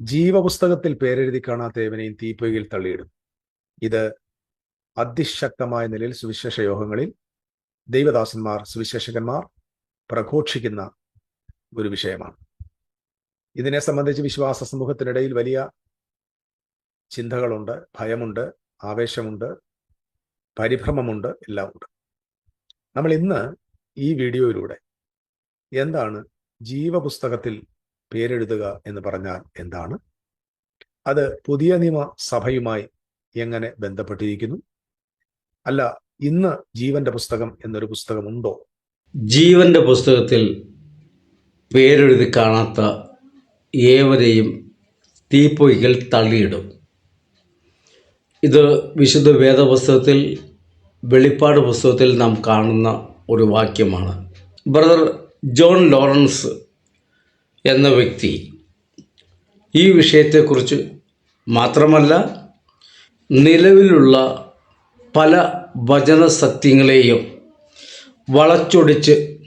ജീവപുസ്തകത്തിൽ പേരെഴുതി കാണാത്ത ഏവനെയും തീപ്പൊയിൽ തള്ളിയിടും. ഇത് അതിശക്തമായ നിലയിൽ സുവിശേഷ യോഗങ്ങളിൽ ദൈവദാസന്മാർ സുവിശേഷകന്മാർ പ്രഘോഷിക്കുന്ന ഒരു വിഷയമാണ്. ഇതിനെ സംബന്ധിച്ച് വിശ്വാസ സമൂഹത്തിനിടയിൽ വലിയ ചിന്തകളുണ്ട് ഭയമുണ്ട് ആവേശമുണ്ട് പരിഭ്രമമുണ്ട് എല്ലാം ഉണ്ട്. നമ്മൾ ഇന്ന് ഈ വീഡിയോയിലൂടെ എന്താണ് ജീവപുസ്തകത്തിൽ പേരെഴുതുക എന്ന് പറഞ്ഞാൽ എന്താണ്? അത് പുതിയ നിയമ സഭയുമായി എങ്ങനെ ബന്ധപ്പെട്ടിരിക്കുന്നു? അല്ല ഇന്ന് ജീവന്റെ പുസ്തകം എന്നൊരു പുസ്തകമുണ്ടോ? ജീവന്റെ പുസ്തകത്തിൽ പേരെഴുതി കാണാത്ത ഏവരെയും തീപ്പൊയ്കൾ തള്ളിയിടും. ഇത് വിശുദ്ധ വേദപുസ്തകത്തിൽ വെളിപ്പാട് പുസ്തകത്തിൽ നാം കാണുന്ന ഒരു വാക്യമാണ്. ബ്രദർ ജോൺ ലോറൻസ് എന്ന വ്യക്തി ഈ വിഷയത്തെക്കുറിച്ച് മാത്രമല്ല നിലവിലുള്ള പല വചന സത്യങ്ങളെയും വളച്ചൊടിച്ച്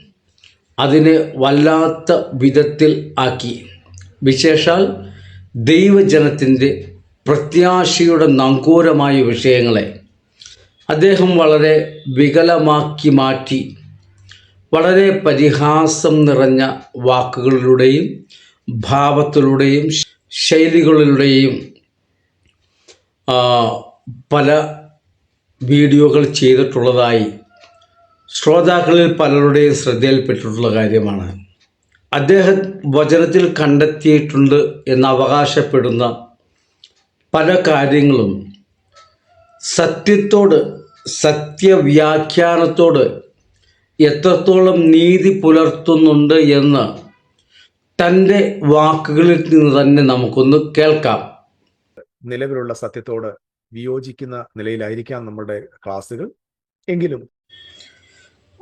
അതിനെ വല്ലാത്ത വിധത്തിൽ ആക്കി. വിശേഷാൽ ദൈവജനത്തിന്റെ പ്രത്യാശയുടെ നങ്കൂരമായ വിഷയങ്ങളെ അദ്ദേഹം വളരെ വികലമാക്കി മാറ്റി വളരെ പരിഹാസം നിറഞ്ഞ വാക്കുകളിലൂടെയും ഭാവത്തിലൂടെയും ശൈലികളിലൂടെയും പല വീഡിയോകൾ ചെയ്തിട്ടുള്ളതായി ശ്രോതാക്കളിൽ പലരുടെയും ശ്രദ്ധയിൽപ്പെട്ടിട്ടുള്ള കാര്യമാണ്. അദ്ദേഹം വചനത്തിൽ കണ്ടെത്തിയിട്ടുണ്ട് എന്ന് അവകാശപ്പെടുന്ന പല കാര്യങ്ങളും സത്യത്തോട് സത്യവ്യാഖ്യാനത്തോട് എത്രത്തോളം നീതി പുലർത്തുന്നുണ്ട് എന്ന് തന്റെ വാക്കുകളിൽ നിന്ന് തന്നെ നമുക്കൊന്ന് കേൾക്കാം. നിലവിലുള്ള സത്യത്തോട് വിയോജിക്കുന്ന നിലയിലായിരിക്കാം നമ്മുടെ ക്ലാസ്സുകൾ. എങ്കിലും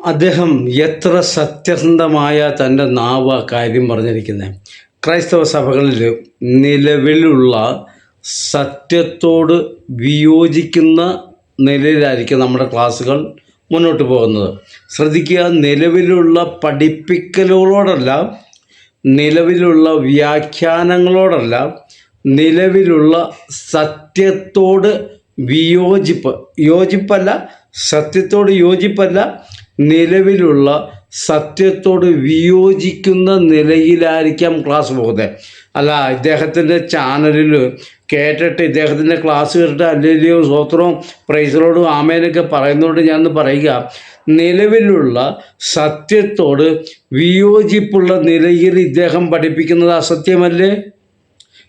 അദ്ദേഹം എത്ര സത്യസന്ധമായ തന്റെ നാവ് കാര്യം പറഞ്ഞിരിക്കുന്നത് ക്രൈസ്തവ സഭകളിൽ നിലവിലുള്ള സത്യത്തോട് വിയോജിക്കുന്ന നിലയിലായിരിക്കും നമ്മുടെ ക്ലാസ്സുകൾ. മുന്നോട്ട് പോകുന്നത്. ശ്രദ്ധിക്കുക നിലവിലുള്ള പഠിപ്പിക്കലുകളോടല്ല നിലവിലുള്ള വ്യാഖ്യാനങ്ങളോടല്ല നിലവിലുള്ള സത്യത്തോട് വിയോജിപ്പ്. യോജിപ്പല്ല സത്യത്തോട് യോജിപ്പല്ല നിലവിലുള്ള സത്യത്തോട് വിയോജിക്കുന്ന നിലയിലായിരിക്കാം ക്ലാസ് പോകുന്നത്. അല്ല ഇദ്ദേഹത്തിന്റെ ചാനലിൽ കേട്ടിട്ട് ഇദ്ദേഹത്തിന്റെ ക്ലാസ് കേട്ടിട്ട് അല്ലെങ്കിലും സ്വത്രവും പ്രൈസറോടും ആമേനൊക്കെ പറയുന്നതുകൊണ്ട് ഞാൻ പറയുക. നിലവിലുള്ള സത്യത്തോട് വിയോജിപ്പുള്ള നിലയിൽ ഇദ്ദേഹം പഠിപ്പിക്കുന്നത് അസത്യമല്ലേ?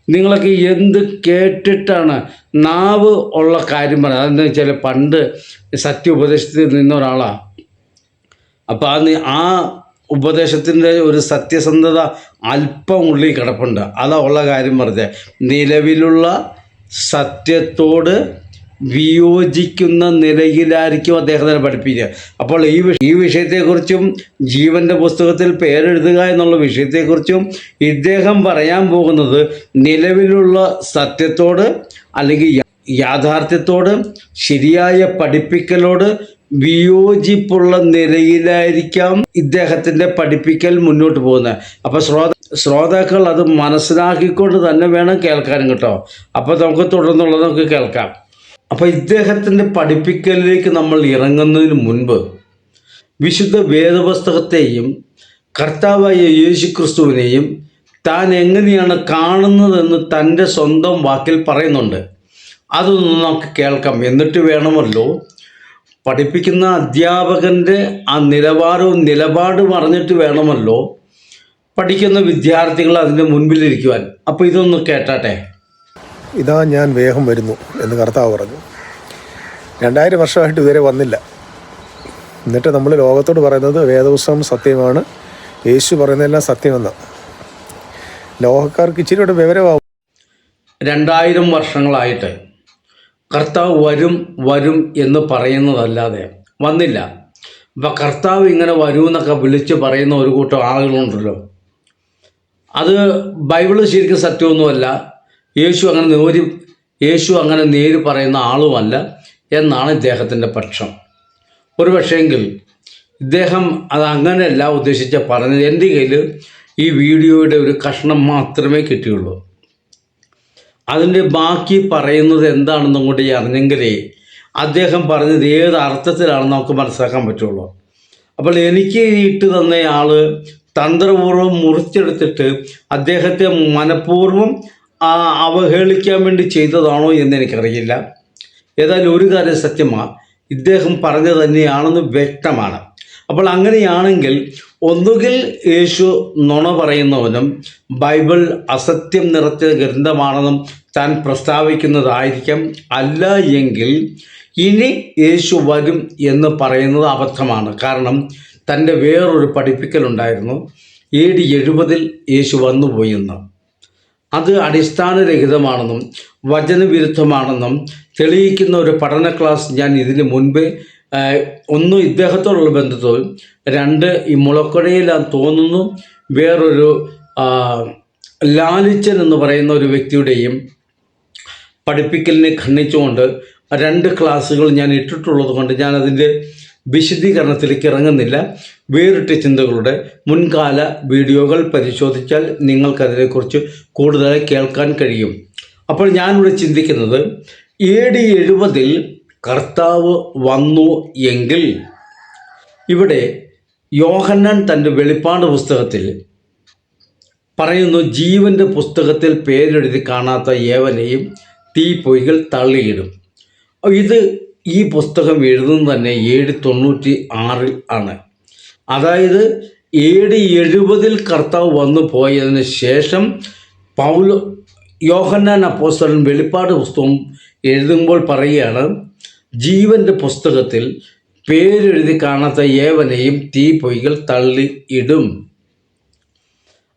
നിങ്ങളൊക്കെ എന്ത് കേട്ടിട്ടാണ് നാവ് ഉള്ള കാര്യം പറയുന്നത്? അതെന്താ വെച്ചാൽ പണ്ട് സത്യ ഉപദേശത്തിൽ നിന്ന ഒരാളാണ് അപ്പോൾ ആ ഉപദേശത്തിന്റെ ഒരു സത്യസന്ധത അല്പം ഉള്ളിൽ കിടപ്പുണ്ട്. അതാ ഉള്ള കാര്യം പറഞ്ഞത് നിലവിലുള്ള സത്യത്തോട് വിയോജിക്കുന്ന നിലയിലായിരിക്കും അദ്ദേഹത്തിനെ പഠിപ്പിക്കുക. അപ്പോൾ ഈ ഈ വിഷയത്തെക്കുറിച്ചും ജീവന്റെ പുസ്തകത്തിൽ പേരെഴുതുക എന്നുള്ള വിഷയത്തെക്കുറിച്ചും ഇദ്ദേഹം പറയാൻ പോകുന്നത് നിലവിലുള്ള സത്യത്തോട് അല്ലെങ്കിൽ യാഥാർത്ഥ്യത്തോട് ശരിയായ പഠിപ്പിക്കലോട് വിയോജിപ്പുള്ള നിലയിലായിരിക്കാം ഇദ്ദേഹത്തിന്റെ പഠിപ്പിക്കൽ മുന്നോട്ട് പോകുന്നത്. അപ്പൊ ശ്രോത ശ്രോതാക്കൾ അത് മനസ്സിലാക്കിക്കൊണ്ട് തന്നെ വേണം കേൾക്കാനും കേട്ടോ. അപ്പോൾ നമുക്ക് തുടർന്നുള്ളത് നമുക്ക് കേൾക്കാം. അപ്പോൾ ഇദ്ദേഹത്തിന്റെ പഠിപ്പിക്കലിലേക്ക് നമ്മൾ ഇറങ്ങുന്നതിന് മുൻപ് വിശുദ്ധ വേദപുസ്തകത്തെയും കർത്താവായ യേശു ക്രിസ്തുവിനെയും താൻ എങ്ങനെയാണ് കാണുന്നതെന്ന് തന്റെ സ്വന്തം വാക്കിൽ പറയുന്നുണ്ട്. അതൊന്ന് നമുക്ക് കേൾക്കാം. എന്നിട്ട് വേണമല്ലോ പഠിപ്പിക്കുന്ന അധ്യാപകന്റെ ആ നിലവാരവും നിലപാടും അറിഞ്ഞിട്ട് വേണമല്ലോ പഠിക്കുന്ന വിദ്യാർത്ഥികൾ അതിന്റെ മുൻപിലിരിക്കുവാൻ. അപ്പോൾ ഇതൊന്ന് കേട്ടാട്ടെ. ഇതാ ഞാൻ വേഗം വരുന്നു എന്ന് കർത്താവ് പറഞ്ഞു. രണ്ടായിരം വർഷമായിട്ട് ഇതുവരെ വന്നില്ല. എന്നിട്ട് നമ്മൾ ലോകത്തോട് പറയുന്നത് വേദപുസ്തകം സത്യമാണ്. യേശു പറയുന്നതെല്ലാം സത്യമെന്ന്. ലോകക്കാർക്ക് ഇച്ചിരി കൂടെ വിവരമാവും. രണ്ടായിരം വർഷങ്ങളായിട്ട്. കർത്താവ് വരും വരും എന്ന് പറയുന്നതല്ലാതെ വന്നില്ല. അപ്പം കർത്താവ് ഇങ്ങനെ വരൂ എന്നൊക്കെ വിളിച്ച് പറയുന്ന ഒരു കൂട്ടം ആളുകളുണ്ടല്ലോ. അത് ബൈബിൾ ശരിക്കും സത്യമൊന്നുമല്ല. യേശു അങ്ങനെ നേരി യേശു അങ്ങനെ നേര് പറയുന്ന ആളുമല്ല എന്നാണ് ഇദ്ദേഹത്തിന്റെ പക്ഷം. ഒരു പക്ഷേങ്കിൽ ഇദ്ദേഹം അത് അങ്ങനെയല്ല ഉദ്ദേശിച്ച പറഞ്ഞത്. എന്റെ കയ്യിൽ ഈ വീഡിയോയുടെ ഒരു കഷ്ണം മാത്രമേ കിട്ടിയുള്ളൂ. അതിന്റെ ബാക്കി പറയുന്നത് എന്താണെന്നും കൂടി അറിഞ്ഞെങ്കിലേ അദ്ദേഹം പറഞ്ഞത് ഏത് അർത്ഥത്തിലാണെന്ന് നമുക്ക് മനസ്സിലാക്കാൻ പറ്റുള്ളൂ. അപ്പോൾ എനിക്ക് ഇട്ട് ഇട്ട് ആൾ തന്ത്രപൂർവം മുറിച്ചെടുത്തിട്ട് അദ്ദേഹത്തെ മനഃപൂർവം അവഹേളിക്കാൻ വേണ്ടി ചെയ്തതാണോ എന്ന് എനിക്കറിയില്ല. ഏതായാലും ഒരു കാര്യം സത്യമാണ് ഇദ്ദേഹം പറഞ്ഞത് തന്നെയാണെന്ന് വ്യക്തമാണ്. അപ്പോൾ അങ്ങനെയാണെങ്കിൽ ഒന്നുകിൽ യേശു നുണ പറയുന്നവനും ബൈബിൾ അസത്യം നിറച്ച ഗ്രന്ഥമാണെന്നും താൻ പ്രസ്താവിക്കുന്നതായിരിക്കാം. അല്ല എങ്കിൽ ഇനി യേശു വരും എന്ന് പറയുന്നത് അബദ്ധമാണ്. കാരണം തന്റെ വേറൊരു പഠിപ്പിക്കലുണ്ടായിരുന്നു. എ ഡി എഴുപതിൽ യേശു വന്നുപോയെന്ന് അത് അടിസ്ഥാനരഹിതമാണെന്നും വചനവിരുദ്ധമാണെന്നും തെളിയിക്കുന്ന ഒരു പഠന ക്ലാസ് ഞാൻ ഇതിനു മുൻപേ ഒന്ന് ഇദ്ദേഹത്തോടുള്ള ബന്ധത്തോടും രണ്ട് ഈ മുളക്കൊടയിൽ തോന്നുന്നു വേറൊരു ലാലിച്ചൻ എന്ന് പറയുന്ന ഒരു വ്യക്തിയുടെയും പഠിപ്പിക്കലിനെ ഖണ്ഡിച്ചുകൊണ്ട് രണ്ട് ക്ലാസ്സുകൾ ഞാൻ ഇട്ടിട്ടുള്ളത് കൊണ്ട് ഞാൻ അതിന്റെ വിശദീകരണത്തിലേക്ക് ഇറങ്ങുന്നില്ല. വേറിട്ട ചിന്തകളുടെ മുൻകാല വീഡിയോകൾ പരിശോധിച്ചാൽ നിങ്ങൾക്കതിനെക്കുറിച്ച് കൂടുതലായി കേൾക്കാൻ കഴിയും. അപ്പോൾ ഞാനിവിടെ ചിന്തിക്കുന്നത് എ ഡി എഴുപതിൽ കർത്താവ് വന്നു എങ്കിൽ ഇവിടെ യോഹന്നാൻ തന്റെ വെളിപ്പാട് പുസ്തകത്തിൽ പറയുന്നു ജീവന്റെ പുസ്തകത്തിൽ പേരെഴുതി കാണാത്ത ഏവനെയും തീപ്പൊയ്കൾ തള്ളിയിടും. ഇത് ഈ പുസ്തകം എഴുതുന്നത് തന്നെ ഏഴ് തൊണ്ണൂറ്റി ആറിൽ ആണ്. അതായത് ഏഴ് എഴുപതിൽ കർത്താവ് വന്നു പോയതിന് ശേഷം പൗലോ യോഹന്നാൻ അപ്പോസ്റ്റലൻ വെളിപ്പാട് പുസ്തകം എഴുതുമ്പോൾ പറയുകയാണ് ജീവന്റെ പുസ്തകത്തിൽ പേരെഴുതി കാണാത്ത ഏവനെയും തീപ്പൊയ്കൾ തള്ളി ഇടും.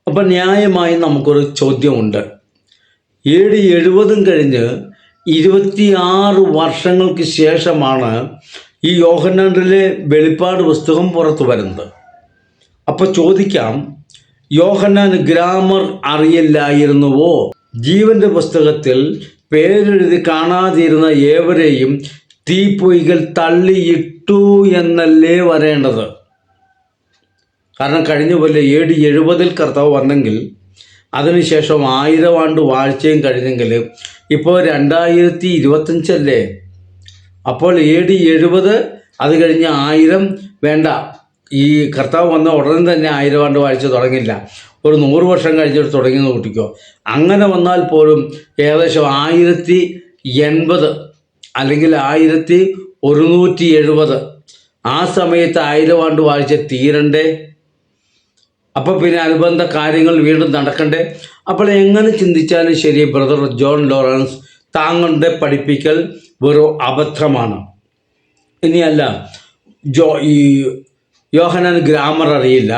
അപ്പം ന്യായമായി നമുക്കൊരു ചോദ്യമുണ്ട്. ഏഴ് എഴുപതും കഴിഞ്ഞ് ഇരുപത്തിയാറ് വർഷങ്ങൾക്ക് ശേഷമാണ് ഈ യോഹന്നാണ്ടിലെ വെളിപ്പാട് പുസ്തകം പുറത്തു വരുന്നത്. അപ്പോൾ ചോദിക്കാം യോഹന്നാൻ ഗ്രാമർ അറിയില്ലായിരുന്നുവോ? ജീവന്റെ പുസ്തകത്തിൽ പേരെഴുതി കാണാതിരുന്ന ഏവരെയും തീപ്പൊയ്കൾ തള്ളിയിട്ടു എന്നല്ലേ വരേണ്ടത്? കാരണം കഴിഞ്ഞ പോലെ ഡി എഴുപതിൽ കർത്താവ് വന്നെങ്കിൽ അതിനുശേഷം ആയിരം ആണ്ട് വാഴ്ചയും കഴിഞ്ഞെങ്കിൽ ഇപ്പോൾ രണ്ടായിരത്തി ഇരുപത്തഞ്ചല്ലേ? അപ്പോൾ ഡി എഴുപത് അത് കഴിഞ്ഞ് ആയിരം വേണ്ട. ഈ കർത്താവ് വന്ന ഉടനെ തന്നെ ആയിരം ആണ്ട് വാഴ്ച തുടങ്ങില്ല. ഒരു നൂറ് വർഷം കഴിഞ്ഞിട്ട് തുടങ്ങിയെന്ന് കൂട്ടിക്കോ. അങ്ങനെ വന്നാൽ പോലും ഏകദേശം ആയിരത്തി എൺപത് അല്ലെങ്കിൽ ആയിരത്തി ഒരുന്നൂറ്റി എഴുപത്. ആ സമയത്ത് ആയിരവാണ്ട് വാഴ്ച തീരണ്ടേ. അപ്പോൾ പിന്നെ അനുബന്ധ കാര്യങ്ങൾ വീണ്ടും നടക്കണ്ടേ. അപ്പോൾ എങ്ങനെ ചിന്തിച്ചാലും ശരി ബ്രദർ ജോൺ ലോറൻസ് താങ്കളുടെ പഠിപ്പിക്കൽ വെറും അബദ്ധമാണ്. ഇനിയല്ല ജോ ഈ യോഹനാൻ ഗ്രാമർ അറിയില്ല.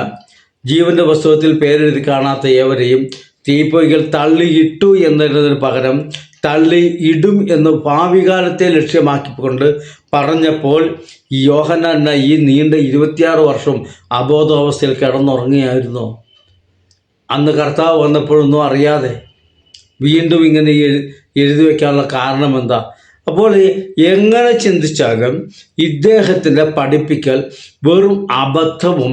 ജീവന്റെ പുസ്തകത്തിൽ പേരെഴുതി കാണാത്ത ഏവരെയും തീപ്പൊയ്കൾ തള്ളിയിട്ടു എന്നതിന് പകരം തള്ളി ഇടും എന്ന് ഭാവികാലത്തെ ലക്ഷ്യമാക്കിക്കൊണ്ട് പറഞ്ഞപ്പോൾ ഈ യോഹന്നാൻ ഈ നീണ്ട ഇരുപത്തിയാറ് വർഷം അബോധാവസ്ഥയിൽ കിടന്നുറങ്ങിയായിരുന്നു അന്ന് കർത്താവ് വന്നപ്പോഴൊന്നും അറിയാതെ വീണ്ടും ഇങ്ങനെ എഴുതി വയ്ക്കാനുള്ള കാരണം എന്താ അപ്പോൾ എങ്ങനെ ചിന്തിച്ചാലും ഇദ്ദേഹത്തിന്റെ പഠിപ്പിക്കൽ വെറും അബദ്ധവും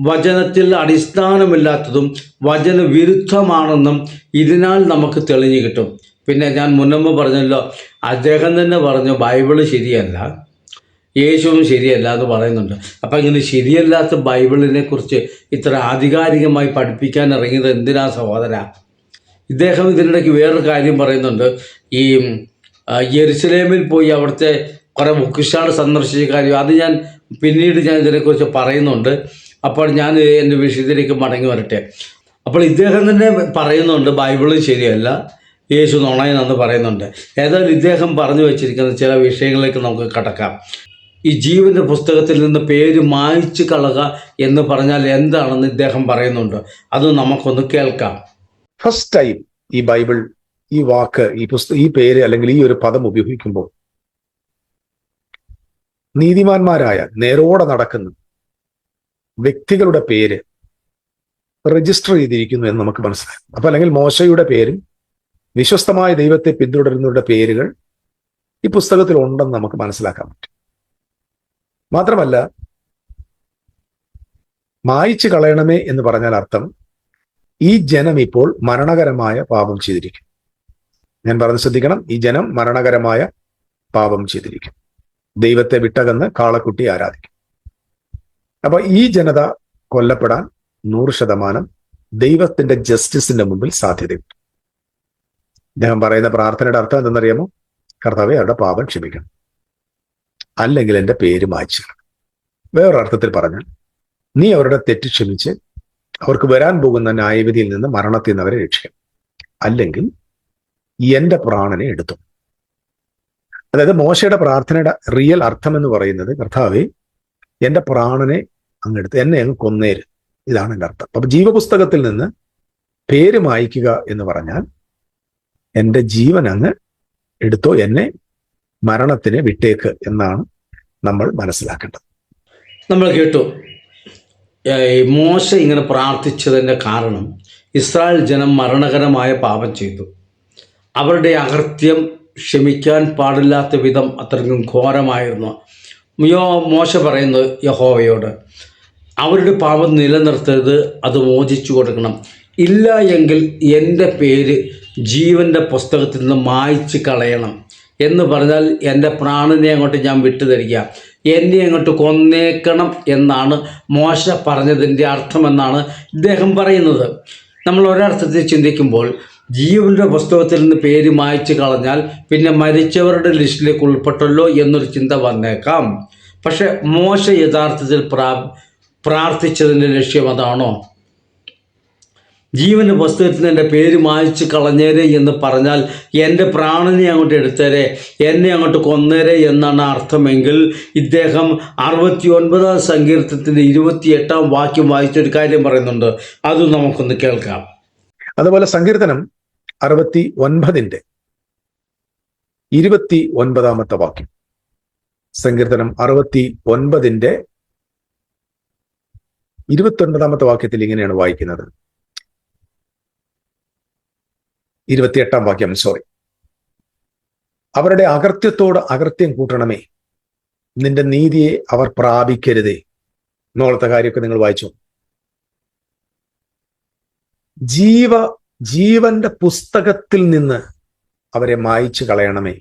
വചനത്തിൽ അടിസ്ഥാനമില്ലാത്തതും വചനവിരുദ്ധമാണെന്നും ഇതിനാൽ നമുക്ക് തെളിഞ്ഞു കിട്ടും. പിന്നെ ഞാൻ മുന്നമ്പ് പറഞ്ഞല്ലോ അദ്ദേഹം തന്നെ പറഞ്ഞു ബൈബിൾ ശരിയല്ല യേശുവും ശരിയല്ല എന്ന് പറയുന്നുണ്ട്. അപ്പം ഇങ്ങനെ ശരിയല്ലാത്ത ബൈബിളിനെ കുറിച്ച് ഇത്ര ആധികാരികമായി പഠിപ്പിക്കാൻ ഇറങ്ങിയത് എന്തിനാ സഹോദര? ഇദ്ദേഹം ഇതിനിടയ്ക്ക് വേറൊരു കാര്യം പറയുന്നുണ്ട്. ഈ യെരുസലേമിൽ പോയി അവിടുത്തെ കുറേ ബുക്കിഷാൾ സന്ദർശിച്ച കാര്യം അത് ഞാൻ പിന്നീട് ഞാൻ ഇതിനെക്കുറിച്ച് പറയുന്നുണ്ട്. അപ്പോൾ ഞാൻ എന്റെ വിഷയത്തിലേക്ക് മടങ്ങി വരട്ടെ. അപ്പോൾ ഇദ്ദേഹം തന്നെ പറയുന്നുണ്ട് ബൈബിളും ശരിയല്ല യേശു നുണയെന്ന് പറയുന്നുണ്ട്. ഏതായാലും ഇദ്ദേഹം പറഞ്ഞു വെച്ചിരിക്കുന്ന ചില വിഷയങ്ങളിലേക്ക് നമുക്ക് കടക്കാം. ഈ ജീവന്റെ പുസ്തകത്തിൽ നിന്ന് പേര് മായ്ച്ചു കളക എന്ന് പറഞ്ഞാൽ എന്താണെന്ന് ഇദ്ദേഹം പറയുന്നുണ്ട്. അത് നമുക്കൊന്ന് കേൾക്കാം. ഫസ്റ്റ് ടൈം ഈ ബൈബിൾ ഈ വാക്ക് ഈ പുസ്തകം ഈ പേര് അല്ലെങ്കിൽ ഈ ഒരു പദം ഉപയോഗിക്കുമ്പോൾ നീതിമാന്മാരായ നേരോടെ നടക്കുന്ന വ്യക്തികളുടെ പേര് രജിസ്റ്റർ ചെയ്തിരിക്കുന്നു എന്ന് നമുക്ക് മനസ്സിലാക്കാം. അപ്പൊ അല്ലെങ്കിൽ മോശയുടെ പേരും വിശ്വസ്തമായ ദൈവത്തെ പിന്തുടരുന്നവരുടെ പേരുകൾ ഈ പുസ്തകത്തിൽ ഉണ്ടെന്ന് നമുക്ക് മനസ്സിലാക്കാൻ പറ്റും. മാത്രമല്ല മായിച്ചു കളയണമേ എന്ന് പറഞ്ഞാൽ അർത്ഥം ഈ ജനം ഇപ്പോൾ മരണകരമായ പാപം ചെയ്തിരിക്കും. ഞാൻ പറഞ്ഞ് ശ്രദ്ധിക്കണം ഈ ജനം മരണകരമായ പാപം ചെയ്തിരിക്കും. ദൈവത്തെ വിട്ടകന്ന് കാളക്കുട്ടി ആരാധിക്കും. അപ്പൊ ഈ ജനത കൊല്ലപ്പെടാൻ നൂറ് ശതമാനം ദൈവത്തിന്റെ ജസ്റ്റിസിന്റെ മുമ്പിൽ സാധ്യതയുണ്ട്. അദ്ദേഹം പറയുന്ന പ്രാർത്ഥനയുടെ അർത്ഥം എന്തെന്നറിയാമോ? കർത്താവെ അവരുടെ പാപം ക്ഷമിക്കണം. അല്ലെങ്കിൽ എന്റെ പേര് മായ്ച്ചു വേറൊരർത്ഥത്തിൽ പറഞ്ഞാൽ നീ അവരുടെ തെറ്റ് ക്ഷമിച്ച് അവർക്ക് വരാൻ പോകുന്ന ന്യായവിധിയിൽ നിന്ന് മരണത്തിൽ നിന്ന് അവരെ രക്ഷിക്കണം. അല്ലെങ്കിൽ എന്റെ പ്രാണനെ എടുത്തു. അതായത് മോശയുടെ പ്രാർത്ഥനയുടെ റിയൽ അർത്ഥം എന്ന് പറയുന്നത് കർത്താവെ എന്റെ പ്രാണനെ അങ്ങെടുത്ത് എന്നെ അങ്ങ് കൊന്നേര്. ഇതാണ് എന്റെ അർത്ഥം. അപ്പൊ ജീവപുസ്തകത്തിൽ നിന്ന് പേര് മായ്ക്കുക എന്ന് പറഞ്ഞാൽ എന്റെ ജീവൻ അങ്ങ് എടുത്തോ എന്നെ മരണത്തിന് വിട്ടേക്ക് എന്നാണ് നമ്മൾ മനസ്സിലാക്കേണ്ടത്. നമ്മൾ കേട്ടു മോശ ഇങ്ങനെ പ്രാർത്ഥിച്ചതിന്റെ കാരണം ഇസ്രായേൽ ജനം മരണകരമായ പാപം ചെയ്തു. അവരുടെ അകൃത്യം ക്ഷമിക്കാൻ പാടില്ലാത്ത വിധം അത്രയ്ക്കും ഘോരമായിരുന്നു. യോ മോശ പറയുന്നത് യഹോവയോട് അവരുടെ പാപം നിലനിർത്തരുത് അത് മോചിച്ചു കൊടുക്കണം. ഇല്ല എങ്കിൽ എന്റെ പേര് ജീവന്റെ പുസ്തകത്തിൽ നിന്ന് മായ്ച്ച് കളയണം എന്ന് പറഞ്ഞാൽ എന്റെ പ്രാണനെ അങ്ങോട്ട് ഞാൻ വിട്ടുതരിക. എന്നെ അങ്ങോട്ട് കൊന്നേക്കണം എന്നാണ് മോശ പറഞ്ഞതിന്റെ അർത്ഥമെന്നാണ് ഇദ്ദേഹം പറയുന്നത്. നമ്മൾ ഒരർത്ഥത്തിൽ ചിന്തിക്കുമ്പോൾ ജീവന്റെ പുസ്തകത്തിൽ നിന്ന് പേര് മായ്ച്ചു കളഞ്ഞാൽ പിന്നെ മരിച്ചവരുടെ ലിസ്റ്റിലേക്ക് ഉൾപ്പെട്ടല്ലോ എന്നൊരു ചിന്ത വന്നേക്കാം. പക്ഷെ മോശ യഥാർത്ഥത്തിൽ പ്രാ പ്രാർത്ഥിച്ചതിന്റെ ലക്ഷ്യം അതാണോ? ജീവന്റെ പുസ്തകത്തിൽ നിന്ന് എന്റെ പേര് മായ്ച്ചു കളഞ്ഞേരെ എന്ന് പറഞ്ഞാൽ എന്റെ പ്രാണനെ അങ്ങോട്ട് എടുത്തേരെ എന്നെ അങ്ങോട്ട് കൊന്നേരെ എന്നാണ് അർത്ഥമെങ്കിൽ ഇദ്ദേഹം അറുപത്തി ഒൻപതാം സങ്കീർത്തത്തിന്റെ ഇരുപത്തി എട്ടാം വാക്യം വായിച്ചൊരു കാര്യം പറയുന്നുണ്ട്. അത് നമുക്കൊന്ന് കേൾക്കാം. അതുപോലെ സങ്കീർത്തനം അറുപത്തി ഒൻപതിന്റെ ഇരുപത്തി ഒൻപതാമത്തെ വാക്യം. സങ്കീർത്തനം അറുപത്തി ഒൻപതിന്റെ ഇരുപത്തി ഒൻപതാമത്തെ വാക്യത്തിൽ ഇങ്ങനെയാണ് വായിക്കുന്നത്. ഇരുപത്തിയെട്ടാം വാക്യം സോറി അവരുടെ അകൃത്യത്തോട് അകൃത്യം കൂട്ടണമേ. നിന്റെ നീതിയെ അവർ പ്രാപിക്കരുതേ. എന്നോളത്തെ കാര്യമൊക്കെ നിങ്ങൾ വായിച്ചു. ജീവ ജീവന്റെ പുസ്തകത്തിൽ നിന്ന് അവരെ മായിച്ചു കളയണമേ.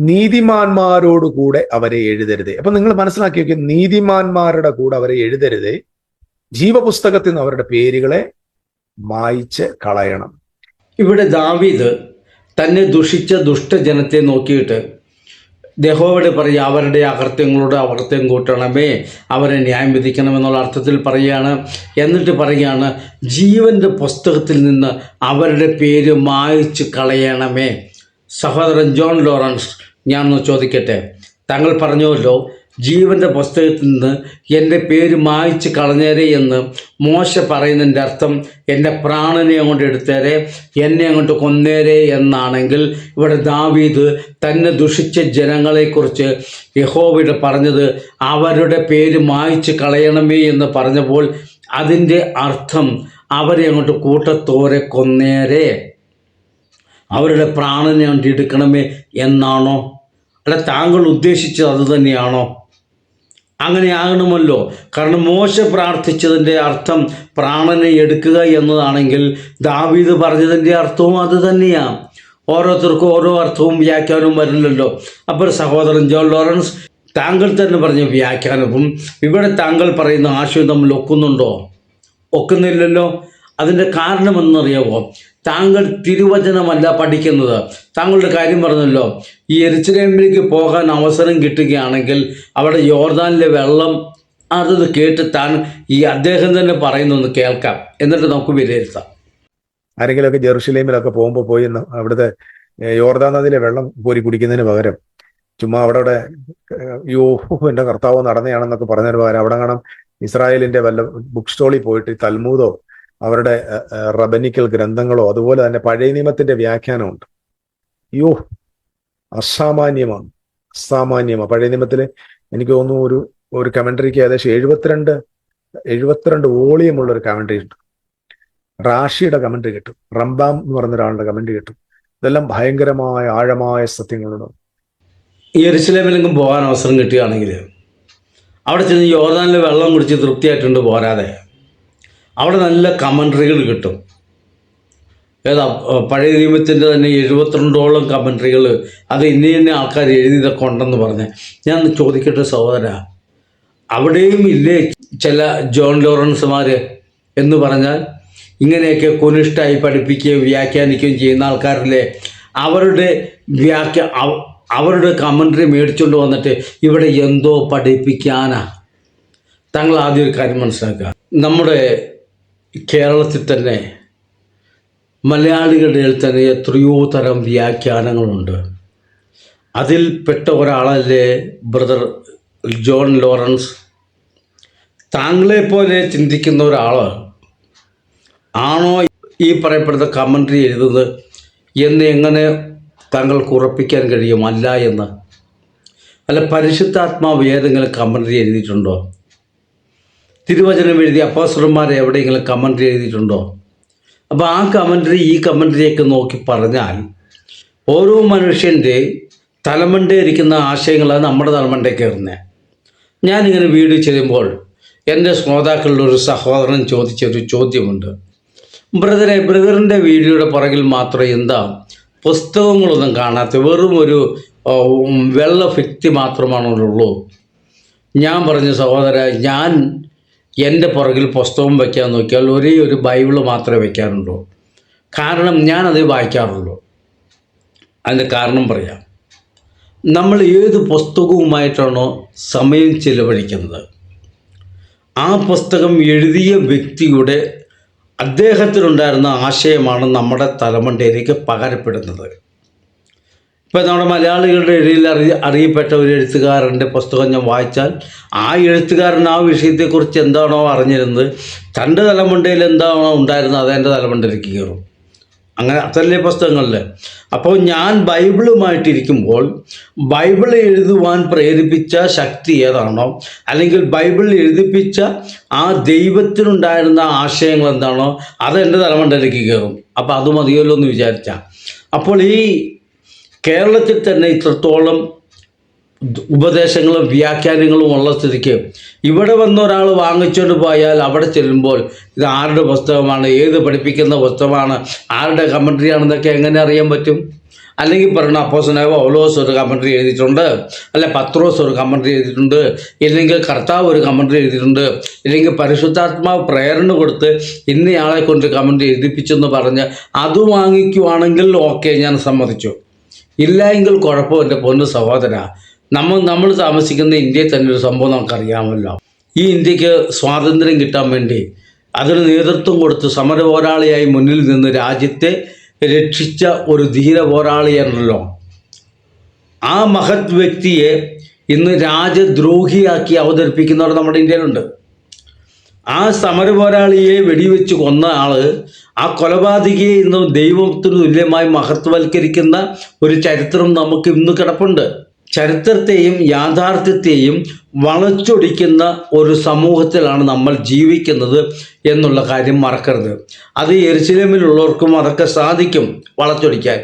നീതിമാന്മാരോടുകൂടെ അവരെ എഴുതരുതേ. അപ്പൊ നിങ്ങൾ മനസ്സിലാക്കി നോക്കി നീതിമാന്മാരുടെ കൂടെ അവരെ എഴുതരുതേ. ജീവപുസ്തകത്തിൽ നിന്ന് അവരുടെ പേരുകളെ മായിച്ച് കളയണം. ഇവിടെ ദാവീദ് തന്നെ ദുഷിച്ച ദുഷ്ടജനത്തെ നോക്കിയിട്ട് ദേഹോവോട് പറയുക അവരുടെ അകൃത്യങ്ങളോട് അകൃത്യം കൂട്ടണമേ അവരെ ന്യായം വിധിക്കണമെന്നുള്ള അർത്ഥത്തിൽ പറയുകയാണ്. എന്നിട്ട് പറയുകയാണ് ജീവന്റെ പുസ്തകത്തിൽ നിന്ന് അവരുടെ പേര് മായച്ച് കളയണമേ. സഹോദരൻ ജോൺ ലോറൻസ് ഞാനൊന്ന് ചോദിക്കട്ടെ? താങ്കൾ പറഞ്ഞുവല്ലോ ജീവന്റെ പുസ്തകത്തിൽ നിന്ന് എന്റെ പേര് മായ്ച്ച് കളഞ്ഞേരെ എന്ന് മോശ പറയുന്നതിന്റെ അർത്ഥം എന്റെ പ്രാണനെ അങ്ങോട്ട് എടുത്തേരെ എന്നെ അങ്ങോട്ട് കൊന്നേരെ എന്നാണെങ്കിൽ ഇവിടെ ദാവീദ് തന്നെ ദുഷിച്ച ജനങ്ങളെക്കുറിച്ച് യഹോവയുടെ പറഞ്ഞത് അവരുടെ പേര് മായ്ച്ച് കളയണമേ എന്ന് പറഞ്ഞപ്പോൾ അതിന്റെ അർത്ഥം അവരെ അങ്ങോട്ട് കൂട്ടത്തോരെ കൊന്നേരെ. അവരുടെ പ്രാണനെ അങ്ങോട്ട് എടുക്കണമേ എന്നാണോ? അല്ല താങ്കൾ ഉദ്ദേശിച്ചത് അത് തന്നെയാണോ? അങ്ങനെ ആകണമല്ലോ കാരണം മോശ പ്രാർത്ഥിച്ചതിന്റെ അർത്ഥം പ്രാണനെ എടുക്കുക എന്നതാണെങ്കിൽ ദാവീദ് പറഞ്ഞതിന്റെ അർത്ഥവും അത് തന്നെയാണ് ഓരോരുത്തർക്കും ഓരോ അർത്ഥവും വ്യാഖ്യാനവും വരില്ലല്ലോ അപ്പോൾ സഹോദരൻ ജോൺ ലോറൻസ് താങ്കൾ തന്നെ പറഞ്ഞ വ്യാഖ്യാനവും ഇവിടെ താങ്കൾ പറയുന്ന ആശയം തമ്മിൽ ഒക്കുന്നുണ്ടോ? ഒക്കുന്നില്ലല്ലോ. അതിന്റെ കാരണമെന്നറിയാമോ താങ്കൾ തിരുവചനമല്ല പഠിക്കുന്നത്. താങ്കളുടെ കാര്യം പറഞ്ഞല്ലോ. ഈ എരിച്ചിലേമിലേക്ക് പോകാൻ അവസരം കിട്ടുകയാണെങ്കിൽ അവിടെ യോർദാനിലെ വെള്ളം അതത് കേട്ട് താൻ ഈ അദ്ദേഹം തന്നെ പറയുന്നൊന്ന് കേൾക്കാം. എന്നിട്ട് നമുക്ക് വിലയിരുത്താം. ആരെങ്കിലുമൊക്കെ ജെറുസലേമിലൊക്കെ പോകുമ്പോൾ പോയി അവിടുത്തെ യോർദാ നദിയിലെ വെള്ളം കോരി കുടിക്കുന്നതിന് പകരം ചുമ്മാ അവിടെ അവിടെ യോ എന്റെ കർത്താവ് നടന്നെയാണെന്നൊക്കെ പറഞ്ഞതിന് പകരം അവിടെ കാണാം ഇസ്രായേലിന്റെ വല്ല ബുക്ക് സ്റ്റോളിൽ പോയിട്ട് തൽമൂദോ അവരുടെ റബനിക്കൽ ഗ്രന്ഥങ്ങളോ അതുപോലെ തന്നെ പഴയ നിയമത്തിന്റെ വ്യാഖ്യാനമുണ്ട്. യോ അസാമാന്യമാണ്. അസാമാന്യമാണ്. പഴയ നിയമത്തിൽ എനിക്ക് തോന്നുന്നു ഒരു ഒരു കമൻട്രിക്ക് ഏകദേശം എഴുപത്തിരണ്ട് എഴുപത്തിരണ്ട് വോളിയമുള്ള ഒരു കമൻട്രി ഉണ്ട്. റാഷിയുടെ കമന്റ് കിട്ടും. റംബാം എന്ന് പറഞ്ഞ ഒരാളുടെ കമന്റ് കിട്ടും. ഇതെല്ലാം ഭയങ്കരമായ ആഴമായ സത്യങ്ങളുണ്ട്. ഈ എരിശിലേമിലെങ്കിലും പോകാൻ അവസരം കിട്ടുകയാണെങ്കിൽ അവിടെ ചെന്ന് യോർദാനിലെ വെള്ളം കുടിച്ച് തൃപ്തിയായിട്ടുണ്ട് പോരാതെ. അവിടെ നല്ല കമൻട്രികൾ കിട്ടും. ഏതാ പഴയ നിയമത്തിന്റെ തന്നെ എഴുപത്തിരണ്ടോളം കമൻട്രികൾ അത് ഇന്ന ഇന്ന ആൾക്കാർ എഴുതിയതൊക്കെ ഉണ്ടെന്ന് പറഞ്ഞ്. ഞാൻ ചോദിക്കട്ടെ സഹോദര അവിടെയും ഇല്ലേ ചില ജോൺ ലോറൻസുമാർ എന്ന് പറഞ്ഞാൽ? ഇങ്ങനെയൊക്കെ കുനിഷ്ഠായി പഠിപ്പിക്കുകയും വ്യാഖ്യാനിക്കുകയും ചെയ്യുന്ന ആൾക്കാരിലെ അവരുടെ വ്യാഖ്യ അവരുടെ കമൻട്രി മേടിച്ചുകൊണ്ട് വന്നിട്ട് ഇവിടെ എന്തോ പഠിപ്പിക്കാനാ? താങ്കൾ ആദ്യം ഒരു കാര്യം മനസ്സിലാക്കുക. നമ്മുടെ കേരളത്തിൽ തന്നെ മലയാളികളുടെ തന്നെ എത്രയോ തരം വ്യാഖ്യാനങ്ങളുണ്ട്. അതിൽ പെട്ട ഒരാളല്ലേ ബ്രദർ ജോൺ ലോറൻസ്. താങ്കളെ പോലെ ചിന്തിക്കുന്ന ഒരാൾ ആണോ ഈ പറയപ്പെടുന്ന കമന്ററി എഴുതുന്നത് എന്ന് എങ്ങനെ താങ്കൾക്ക് ഉറപ്പിക്കാൻ കഴിയും? അല്ല എന്ന്. അല്ല പരിശുദ്ധാത്മാവ് ഏതെങ്കിലും കമന്ററി എഴുതിയിട്ടുണ്ടോ? തിരുവചനം എഴുതിയ അപ്പോസ്റ്റർമാർ എവിടെയെങ്കിലും കമൻട്രി എഴുതിയിട്ടുണ്ടോ? അപ്പോൾ ആ കമൻട്രി ഈ കമൻട്രിയൊക്കെ നോക്കി പറഞ്ഞാൽ ഓരോ മനുഷ്യന്റെ തലമണ്ടേ ഇരിക്കുന്ന ആശയങ്ങളാണ് നമ്മുടെ തലമണ്ടേ കയറുന്നത് ഞാനിങ്ങനെ വീഡിയോ ചെയ്യുമ്പോൾ എന്റെ ശ്രോതാക്കളുടെ ഒരു സഹോദരൻ ചോദിച്ച ഒരു ചോദ്യമുണ്ട്. ബ്രദറെ ബ്രദറിന്റെ വീഡിയോയുടെ പുറകിൽ മാത്രം എന്താ പുസ്തകങ്ങളൊന്നും കാണാത്ത വെറും ഒരു വെള്ള ഫിക്തി മാത്രമാണുള്ളൂ ഞാൻ പറഞ്ഞു സഹോദര ഞാൻ എന്റെ പുറകിൽ പുസ്തകം വയ്ക്കാൻ നോക്കിയാൽ ഒരേ ഒരു ബൈബിൾ മാത്രമേ വയ്ക്കാറുള്ളൂ കാരണം ഞാനത് വായിക്കാറുള്ളൂ. അതിന്റെ കാരണം പറയാം. നമ്മൾ ഏത് പുസ്തകവുമായിട്ടാണോ സമയം ചിലവഴിക്കുന്നത്. ആ പുസ്തകം എഴുതിയ വ്യക്തിയുടെ അദ്ദേഹത്തിനുണ്ടായിരുന്ന ആശയമാണ് നമ്മുടെ തലമുണ്ടയിലേക്ക് പകരപ്പെടുന്നത്. ഇപ്പം നമ്മുടെ മലയാളികളുടെ ഇടയിൽ അറി അറിയപ്പെട്ട ഒരു എഴുത്തുകാരന്റെ പുസ്തകം ഞാൻ വായിച്ചാൽ ആ എഴുത്തുകാരൻ ആ വിഷയത്തെക്കുറിച്ച് എന്താണോ അറിഞ്ഞിരുന്നത് തന്റെ തലമുണ്ടയിൽ എന്താണോ ഉണ്ടായിരുന്നത് അതെന്റെ തലമുണ്ടയിലേക്ക് കയറും. അങ്ങനെ അതല്ലേ പുസ്തകങ്ങളിൽ. അപ്പോൾ ഞാൻ ബൈബിളുമായിട്ടിരിക്കുമ്പോൾ ബൈബിൾ എഴുതുവാൻ പ്രേരിപ്പിച്ച ശക്തി ഏതാണോ അല്ലെങ്കിൽ ബൈബിൾ എഴുതിപ്പിച്ച ആ ദൈവത്തിനുണ്ടായിരുന്ന ആശയങ്ങൾ എന്താണോ അത് എന്റെ തലമുണ്ടയിലേക്ക് കയറും. അപ്പോൾ അത് മതിയല്ലോ എന്ന് വിചാരിച്ചാൽ അപ്പോൾ ഈ കേരളത്തിൽ തന്നെ ഇത്രത്തോളം ഉപദേശങ്ങളും വ്യാഖ്യാനങ്ങളും ഉള്ള സ്ഥിതിക്ക് ഇവിടെ വന്ന ഒരാൾ വാങ്ങിച്ചുകൊണ്ട് പോയാൽ അവിടെ ചെല്ലുമ്പോൾ ഇത് ആരുടെ പുസ്തകമാണ് ഏത് പഠിപ്പിക്കുന്ന പുസ്തകമാണ് ആരുടെ കമൻട്രി ആണെന്നൊക്കെ എങ്ങനെ അറിയാൻ പറ്റും? അല്ലെങ്കിൽ പറഞ്ഞ അപ്പോസനായോ ഓലോസ് ഒരു കമൻട്രി എഴുതിയിട്ടുണ്ട് അല്ലെ പത്രോസ് ഒരു കമൻട്രി എഴുതിയിട്ടുണ്ട് ഇല്ലെങ്കിൽ കർത്താവ് ഒരു കമൻട്രി എഴുതിയിട്ടുണ്ട് ഇല്ലെങ്കിൽ പരിശുദ്ധാത്മാവ് പ്രേരണ കൊടുത്ത് ഇന്നയാളെ കൊണ്ട് കമൻട്രി എഴുതിപ്പിച്ചെന്ന് പറഞ്ഞ് അത് വാങ്ങിക്കുവാണെങ്കിൽ ഓക്കെ ഞാൻ സമ്മതിച്ചു. ഇല്ല എങ്കിൽ കുഴപ്പമില്ല പൊന്നു സഹോദര. നമ്മൾ നമ്മൾ താമസിക്കുന്ന ഇന്ത്യയിൽ തന്നെ ഒരു സംഭവം നമുക്കറിയാമല്ലോ. ഈ ഇന്ത്യയ്ക്ക് സ്വാതന്ത്ര്യം കിട്ടാൻ വേണ്ടി അതിന് നേതൃത്വം കൊടുത്ത് സമര പോരാളിയായി മുന്നിൽ നിന്ന് രാജ്യത്തെ രക്ഷിച്ച ഒരു ധീര പോരാളിയാണല്ലോ. ആ മഹത് വ്യക്തിയെ ഇന്ന് രാജദ്രോഹിയാക്കി അവതരിപ്പിക്കുന്നവർ നമ്മുടെ ഇന്ത്യയിലുണ്ട്. ആ സമരപോരാളിയെ വെടിവെച്ച് കൊന്ന ആൾ ആ കൊലപാതകയെ ഇന്ന് ദൈവത്തിന് തുല്യമായി മഹത്വവൽക്കരിക്കുന്ന ഒരു ചരിത്രം നമുക്ക് ഇന്ന് കിടപ്പുണ്ട്. ചരിത്രത്തെയും യാഥാർത്ഥ്യത്തെയും വളച്ചൊടിക്കുന്ന ഒരു സമൂഹത്തിലാണ് നമ്മൾ ജീവിക്കുന്നത് എന്നുള്ള കാര്യം മറക്കരുത്. അത് എരിച്ചിലമിലുള്ളവർക്കും അതൊക്കെ സാധിക്കും വളച്ചൊടിക്കാൻ.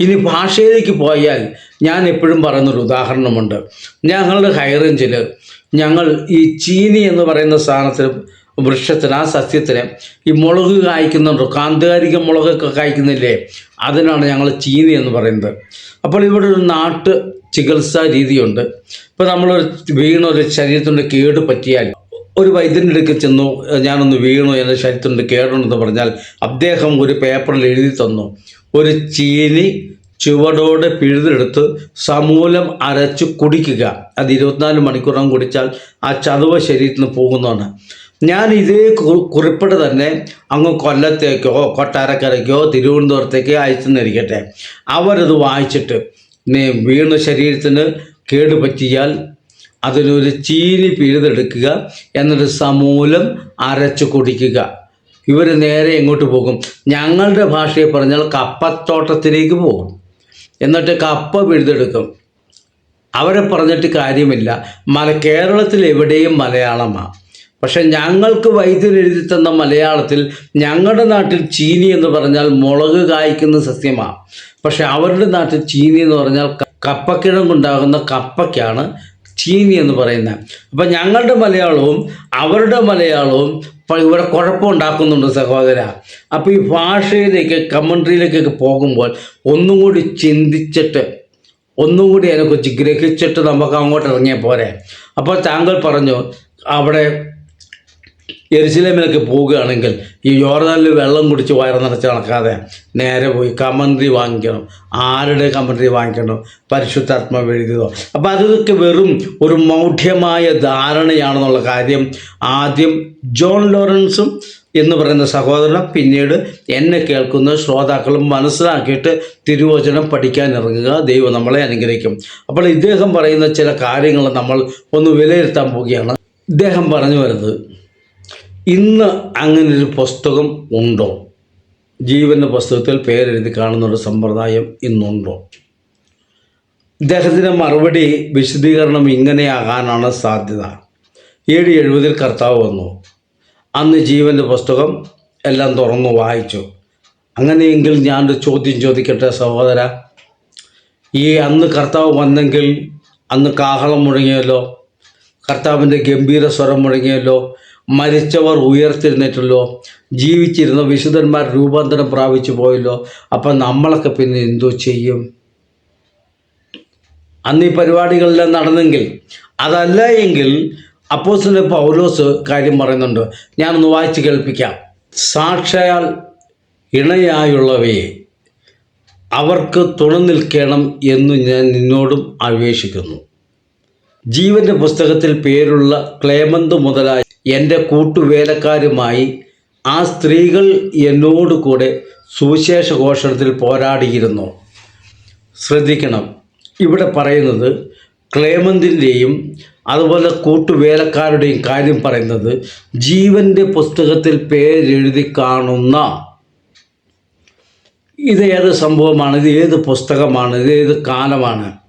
ഇനി ഭാഷയിലേക്ക് പോയാൽ ഞാൻ എപ്പോഴും പറയുന്നൊരു ഉദാഹരണമുണ്ട്. ഞങ്ങളുടെ ഹൈറേഞ്ചിൽ ഞങ്ങൾ ഈ ചീനി എന്ന് പറയുന്ന സാധനത്തിന് വൃക്ഷത്തിന് ആ സസ്യത്തിന് ഈ മുളക് കായ്ക്കുന്നുണ്ടോ? കാന്താരിക മുളകൊക്കെ കായ്ക്കുന്നില്ലേ? അതിനാണ് ഞങ്ങൾ ചീനി എന്ന് പറയുന്നത്. അപ്പോൾ ഇവിടെ ഒരു നാട്ട് ചികിത്സാ രീതിയുണ്ട്. ഇപ്പോൾ നമ്മളൊരു വീണൊരു ശരീരത്തിന്റെ കേട് പറ്റിയാൽ ഒരു വൈദ്യന്റെ അടുക്കൽ ചെന്നു ഞാനൊന്ന് വീണു എന്റെ ശരീരത്തിന്റെ കേടുണ്ടെന്ന് പറഞ്ഞാൽ അദ്ദേഹം ഒരു പേപ്പറിൽ എഴുതി തന്നു. ഒരു ചീനി ചുവടോടെ പിഴുതെടുത്ത് സമൂലം അരച്ച് കുടിക്കുക. അത് ഇരുപത്തിനാല് മണിക്കൂറം കുടിച്ചാൽ ആ ചതുവ ശരീരത്തിന് പോകുന്നതാണ്. ഞാൻ ഇതേ കുറിപ്പിട്ട് തന്നെ അങ്ങ് കൊല്ലത്തേക്കോ കൊട്ടാരക്കരയ്ക്കോ തിരുവനന്തപുരത്തേക്കോ അയച്ചെന്നിരിക്കട്ടെ അവരത് വായിച്ചിട്ട് വീണ ശരീരത്തിന് കേടുപറ്റിയാൽ അതിനൊരു ചീനി പിഴുതെടുക്കുക എന്നൊരു സമൂലം അരച്ചു കുടിക്കുക. ഇവർ നേരെ എങ്ങോട്ട് പോകും? ഞങ്ങളുടെ ഭാഷയെ പറഞ്ഞാൽ കപ്പത്തോട്ടത്തിലേക്ക് പോകും. എന്നിട്ട് കപ്പ പിഴുതെടുക്കും അവരെ പറഞ്ഞിട്ട് കാര്യമില്ല. മല കേരളത്തിൽ എവിടെയും മലയാളമാണ് പക്ഷെ ഞങ്ങൾക്ക് വൈദ്യുതി തന്ന മലയാളത്തിൽ ഞങ്ങളുടെ നാട്ടിൽ ചീനി എന്ന് പറഞ്ഞാൽ മുളക് കായ്ക്കുന്ന സസ്യമാണ് പക്ഷെ അവരുടെ നാട്ടിൽ ചീനി എന്ന് പറഞ്ഞാൽ കപ്പക്കിഴം കൊണ്ടാകുന്ന കപ്പയ്ക്കാണ് ചീനി എന്ന് പറയുന്നത്. അപ്പം ഞങ്ങളുടെ മലയാളവും അവരുടെ മലയാളവും ഇവിടെ കുഴപ്പമുണ്ടാക്കുന്നുണ്ട് സഹോദര. അപ്പോൾ ഈ ഭാഷയിലേക്ക് കമൻട്രിയിലേക്കൊക്കെ പോകുമ്പോൾ ഒന്നും കൂടി ചിന്തിച്ചിട്ട് ഒന്നും കൂടി അതിനെക്കുറിച്ച് ഗ്രഹിച്ചിട്ട് നമുക്ക് അങ്ങോട്ട് ഇറങ്ങിയാൽ പോരെ. അപ്പോൾ താങ്കൾ പറഞ്ഞു അവിടെ എരുസലേമിലൊക്കെ പോവുകയാണെങ്കിൽ ഈ യോർദാനിൽ വെള്ളം കുടിച്ച് വയറ് നിറച്ച് നടക്കാതെ നേരെ പോയി കമൻട്രി വാങ്ങിക്കണം. ആരുടെ കമൻട്രി വാങ്ങിക്കണം? പരിശുദ്ധാത്മാവ് എഴുതിയതോ. അപ്പോൾ അതൊക്കെ വെറും ഒരു മൗഢ്യമായ ധാരണയാണെന്നുള്ള കാര്യം ആദ്യം ജോൺ ലോറൻസും എന്ന് പറയുന്ന സഹോദരൻ പിന്നീട് എന്നെ കേൾക്കുന്ന ശ്രോതാക്കളും മനസ്സിലാക്കിയിട്ട് തിരുവചനം പഠിക്കാൻ ഇറങ്ങുക. ദൈവം നമ്മളെ അനുഗ്രഹിക്കും. അപ്പോൾ ഇദ്ദേഹം പറയുന്ന ചില കാര്യങ്ങൾ നമ്മൾ ഒന്ന് വിലയിരുത്താൻ പോവുകയാണ്. ഇദ്ദേഹം പറഞ്ഞു വരുന്നത് ഇന്ന് അങ്ങനെ ഒരു പുസ്തകം ഉണ്ടോ? ജീവന്റെ പുസ്തകത്തിൽ പേരെഴുതി കാണുന്നൊരു സമ്പ്രദായം ഇന്നുണ്ടോ? ഇദ്ദേഹത്തിന്റെ മറുപടി വിശദീകരണം ഇങ്ങനെയാകാനാണ് സാധ്യത. ഏഴ് എഴുപതിൽ കർത്താവ് വന്നു. അന്ന് ജീവന്റെ പുസ്തകം എല്ലാം തുറന്നു വായിച്ചു. അങ്ങനെയെങ്കിൽ ഞാനൊരു ചോദ്യം ചോദിക്കട്ടെ സഹോദര? ഈ അന്ന് കർത്താവ് വന്നെങ്കിൽ അന്ന് കാഹളം മുഴങ്ങിയല്ലോ? കർത്താവിന്റെ ഗംഭീര സ്വരം മുഴങ്ങിയല്ലോ? മരിച്ചവർ ഉയർത്തിരുന്നിട്ടല്ലോ ജീവിച്ചിരുന്ന വിശുദ്ധന്മാർ രൂപാന്തരം പ്രാപിച്ചു പോയല്ലോ അപ്പം നമ്മളൊക്കെ പിന്നെ എന്തോ ചെയ്യും? അന്ന് ഈ പരിപാടികളെല്ലാം നടന്നെങ്കിൽ അതല്ല എങ്കിൽ അപ്പോസിന്റെ പൗലോസ് കാര്യം പറയുന്നുണ്ട്. ഞാനൊന്ന് വായിച്ച് കേൾപ്പിക്കാം. സാക്ഷയാൽ ഇണയായുള്ളവയെ അവർക്ക് തുണ നിൽക്കണം എന്ന് ഞാൻ നിന്നോടും അപേക്ഷിക്കുന്നു. ജീവന്റെ പുസ്തകത്തിൽ പേരുള്ള ക്ലേമന്ത് മുതലായ എന്റെ കൂട്ടുവേലക്കാരുമായി ആ സ്ത്രീകൾ എന്നോട് കൂടെ സുവിശേഷ ഘോഷണത്തിൽ പോരാടിയിരുന്നു. ശ്രദ്ധിക്കണം. ഇവിടെ പറയുന്നത് ക്ലേമന്തിന്റെയും അതുപോലെ കൂട്ടുവേലക്കാരുടെയും കാര്യം പറയുന്നത് ജീവന്റെ പുസ്തകത്തിൽ പേരെഴുതി കാണുന്ന ഇത് ഏത് സംഭവമാണ്? ഇത് ഏത് പുസ്തകമാണ്? ഇത് ഏത് കാലമാണ്?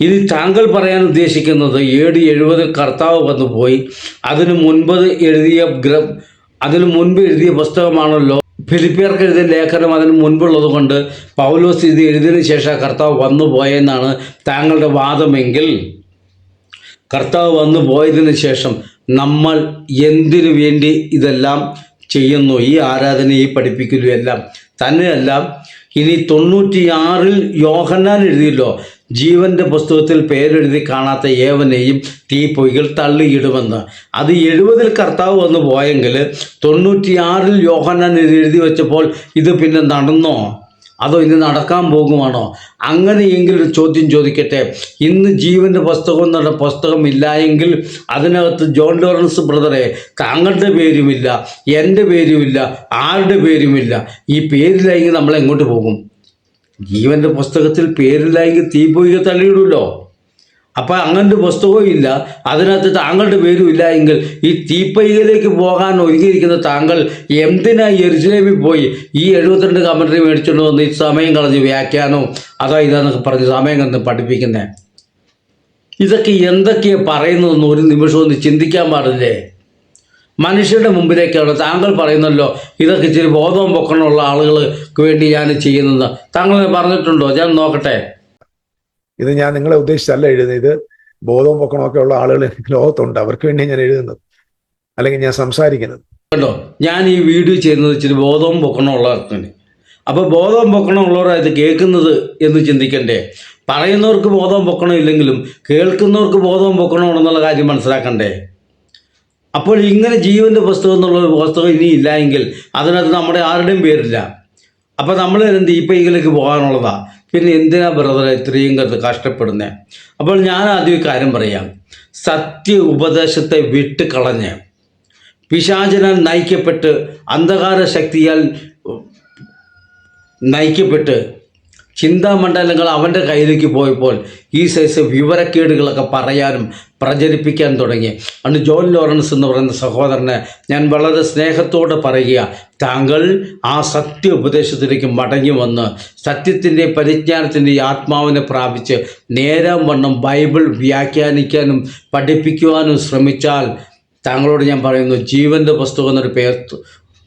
ഇനി താങ്കൾ പറയാൻ ഉദ്ദേശിക്കുന്നത് ഏഴ് ഡി എഴുപതിൽ കർത്താവ് വന്നു പോയി. അതിനു മുൻപ് എഴുതിയ ഗ്ര അതിനു മുൻപ് എഴുതിയ പുസ്തകമാണല്ലോ. ഫിലിപ്പിയർക്ക് എഴുതിയ ലേഖനം അതിന് മുൻപുള്ളത് കൊണ്ട് പൗലോസ് ഇത് എഴുതിയതിനു ശേഷം കർത്താവ് വന്നു പോയെന്നാണ് താങ്കളുടെ വാദമെങ്കിൽ. കർത്താവ് വന്നു പോയതിന് ശേഷം നമ്മൾ എന്തിനു വേണ്ടി ഇതെല്ലാം ചെയ്യുന്നു? ഈ ആരാധന ഈ പഠിപ്പിക്കലും എല്ലാം തന്നെയല്ല. ഇനി തൊണ്ണൂറ്റിയാറിൽ യോഹന്നാൻ എഴുതിയല്ലോ. ജീവന്റെ പുസ്തകത്തിൽ പേരെഴുതി കാണാത്ത ഏവനെയും തീപ്പൊയ്കൾ തള്ളിയിടുമെന്ന്. അത് എഴുപതിൽ കർത്താവ് വന്ന് പോയെങ്കിൽ തൊണ്ണൂറ്റിയാറിൽ യോഹന്നാൻ ഇത് എഴുതി വെച്ചപ്പോൾ ഇത് പിന്നെ നടന്നോ? അതോ ഇന്ന് നടക്കാൻ പോകുവാണോ? അങ്ങനെയെങ്കിലും ചോദ്യം ചോദിക്കട്ടെ. ഇന്ന് ജീവന്റെ പുസ്തകം എന്ന് പറഞ്ഞ പുസ്തകം ഇല്ല എങ്കിൽ അതിനകത്ത് ജോൺ ലോറൻസ് ബ്രദറെ താങ്കളുടെ പേരുമില്ല എന്റെ പേരുമില്ല ആരുടെ പേരുമില്ല ഈ പേരില്ലെങ്കിൽ നമ്മൾ എങ്ങോട്ട് പോകും? ജീവന്റെ പുസ്തകത്തിൽ പേരില്ലെങ്കിൽ പോയി തള്ളിയിടുമല്ലോ അപ്പം അങ്ങനത്തെ പുസ്തകവും ഇല്ല. അതിനകത്ത് താങ്കളുടെ പേരും ഇല്ല എങ്കിൽ ഈ തീപ്പൈകയിലേക്ക് പോകാൻ ഒരുങ്ങിയിരിക്കുന്ന താങ്കൾ എന്തിനാ എരുസലേമിൽ പോയി? ഈ എഴുപത്തിരണ്ട് കമന്ററി മേടിച്ചുകൊണ്ട് വന്ന് ഈ സമയം കളഞ്ഞ് വ്യാഖ്യാനവും അതോ ഇതാന്നൊക്കെ പറഞ്ഞ് സമയം കളഞ്ഞ് പഠിപ്പിക്കുന്നേ? ഇതൊക്കെ എന്തൊക്കെയാണ് പറയുന്നതെന്ന് ഒരു നിമിഷം ഒന്ന് ചിന്തിക്കാൻ പാടില്ലേ? മനുഷ്യരുടെ മുമ്പിലേക്കാണ്. താങ്കൾ പറയുന്നല്ലോ ഇതൊക്കെ ഇച്ചിരി ബോധവും പൊക്കണമുള്ള ആളുകൾക്ക് വേണ്ടി ഞാൻ ചെയ്യുന്നത്. താങ്കൾ പറഞ്ഞിട്ടുണ്ടോ? ഞാൻ നോക്കട്ടെ. ഇത് ഞാൻ നിങ്ങളെ ഉദ്ദേശിച്ചല്ല എഴുതുന്നത്. ഇത് ബോധവും പൊക്കണമൊക്കെ ഉള്ള ആളുകൾ ലോകത്തുണ്ട്. അവർക്ക് വേണ്ടി ഞാൻ എഴുതുന്നത്. അല്ലെങ്കിൽ ഞാൻ സംസാരിക്കുന്നത്. കേട്ടോ ഞാൻ ഈ വീഡിയോ ചെയ്യുന്നത് ഇച്ചിരി ബോധവും പൊക്കണമുള്ളവർക്ക് അപ്പോൾ ബോധം പൊക്കണമുള്ളവരാണ് ഇത് കേൾക്കുന്നത് എന്ന് ചിന്തിക്കണ്ടേ? പറയുന്നവർക്ക് ബോധം പൊക്കണം ഇല്ലെങ്കിലും കേൾക്കുന്നവർക്ക് ബോധവും പൊക്കണമെന്നുള്ള കാര്യം മനസ്സിലാക്കണ്ടേ? അപ്പോൾ ഇങ്ങനെ ജീവന്റെ പുസ്തകം എന്നുള്ള പുസ്തകം ഇനി ഇല്ല എങ്കിൽ അതിനകത്ത് നമ്മുടെ ആരുടെയും പേരില്ല. അപ്പോൾ നമ്മൾ എന്ത് ഈപ്പയിലേക്ക് പോകാനുള്ളതാ. പിന്നെ എന്തിനാ ബ്രദറെ ഇത്രയും കത്ത് കഷ്ടപ്പെടുന്നത് അപ്പോൾ ഞാൻ ആദ്യം കാര്യം പറയാം. സത്യ ഉപദേശത്തെ വിട്ട് കളഞ്ഞ് പിശാചനാൽ നയിക്കപ്പെട്ട് അന്ധകാര ശക്തിയാൽ നയിക്കപ്പെട്ട് ചിന്താമണ്ഡലങ്ങൾ അവന്റെ കയ്യിലേക്ക് പോയപ്പോൾ ഈ സൈസ് വിവരക്കേടുകളൊക്കെ പറയാനും പ്രചരിപ്പിക്കാൻ തുടങ്ങി. അന്ന് ജോൺ ലോറൻസ് എന്ന് പറയുന്ന സഹോദരനെ ഞാൻ വളരെ സ്നേഹത്തോടെ പറയുക താങ്കൾ ആ സത്യ ഉപദേശത്തിലേക്ക് മടങ്ങി വന്ന് സത്യത്തിന്റെ പരിജ്ഞാനത്തിന്റെ ആത്മാവിനെ പ്രാപിച്ച് നേരം വണ്ണം ബൈബിൾ വ്യാഖ്യാനിക്കാനും പഠിപ്പിക്കുവാനും ശ്രമിച്ചാൽ താങ്കളോട് ഞാൻ പറയുന്നു ജീവന്റെ പുസ്തകം എന്നൊരു പേർ